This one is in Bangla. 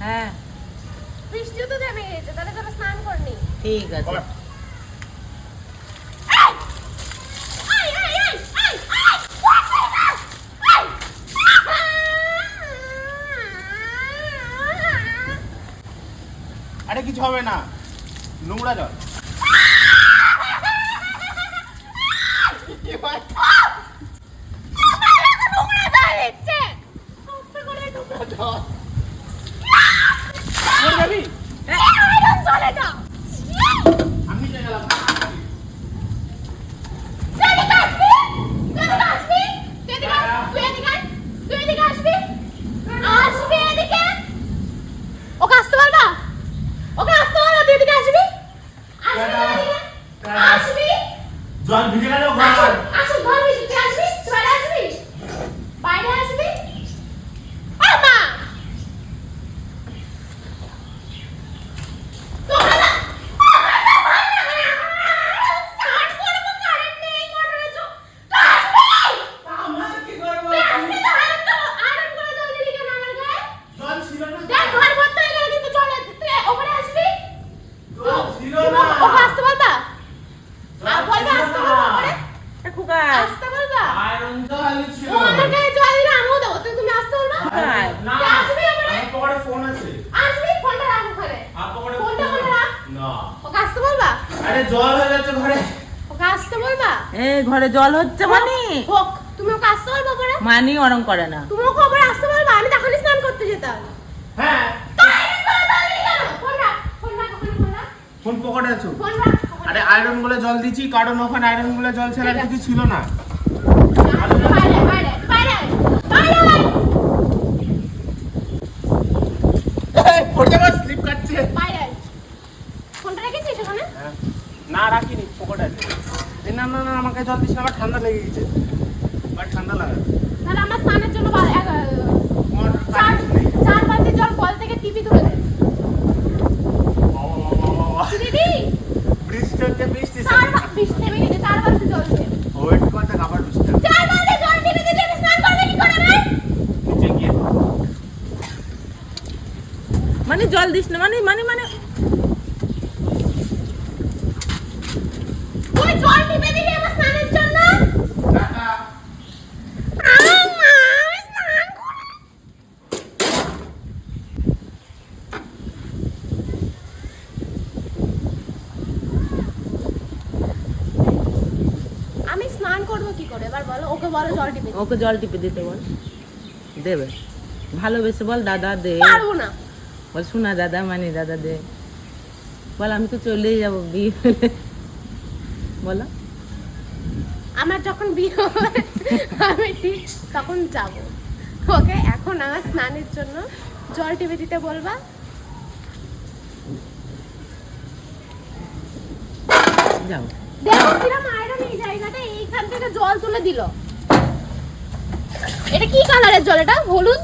হ্যাঁ। ঠিক আরে কিছু হবে না। নোংরা জল। God. ওকে আসতে পারবা আর বলবা আসতে পারবা ওপরে এ আসতে পারবা আয়রন জল ছিল। ও আমার গায়ে জল দিলে আমিও দেবো। তুই তুমি আসতে পারবা কোথায়? না আসবি আমার পকেটে ফোন আছে। আসবি ফোনটা রাখ ওখানে। পকেটে ফোনটা ওখানে রাখ। না। ওকে আসতে বলবা? আরে জল হয়ে যাচ্ছে ঘরে। ওকে আসতে বলবা? এ ঘরে জল হচ্ছে মানি? হোক তুমি ওকে আসতে বলবা মানি ওরম করে না। তুমি ওকে ওপরে আসতে বলবা? আমি তখনই স্নান করতে যেতাম। হ্যাঁ ফোন রাখ ফোন রাখ ওখানে ফোন রাখ ফোন পকেটে আছে। আরে আয়রনগুলো জল দিচ্ছি কারণ ওখানে আয়রনগুলো জল ছাড়া কিছু ছিল না। হ্যাঁ। না রাখিনি পকেটে আছে। না না না আমাকে জল দিস না, আমার ঠান্ডা লেগে গেছে। আমার ঠান্ডা লাগে তাহলে আমার স্নানের জন্য বা- এক- আমার চার কারেন্ট নেই। চার বালতি জল কল থেকে টিপি তুলে দে বাবা, বাবা, বাবা। দিদি। বৃষ্টি হচ্ছে বৃষ্টি চার বৃষ্টি নেমে গেছে চার বালতি জল ওয়েট করতে আবার বৃষ্টি হবে। চার জল টিপে দিদি আমি স্নান করবে কি করে রে নিচে গিয়ে। মানে জল দিস না মানে মানে মানে তুই জল টিপে দিবি আমার স্নানের জন্য টাটা। আমি স্নান করব আমি স্নান করব কি করে? এবার বলো ওকে বলো জল টিপে দিতে। ওকে জল টিপে দিতে বল। দেবে। ভালোবেসে বল দাদা দে। পারব না। বল শোনা দাদা মানে দাদা দে। বল আমি তো চলেই যাব বিয়ে হলে। বলো। আমার যখন বিয়ে হবে আমি ঠিক তখন যাব। ওকে এখন আমার স্নানের জন্য জল টিপে দিতে বলবা? যাও। আয়রন এই জায়গাটা এইখান থেকে জল তুলে দিল। এটা কি কালারের জল এটা? হলুদ?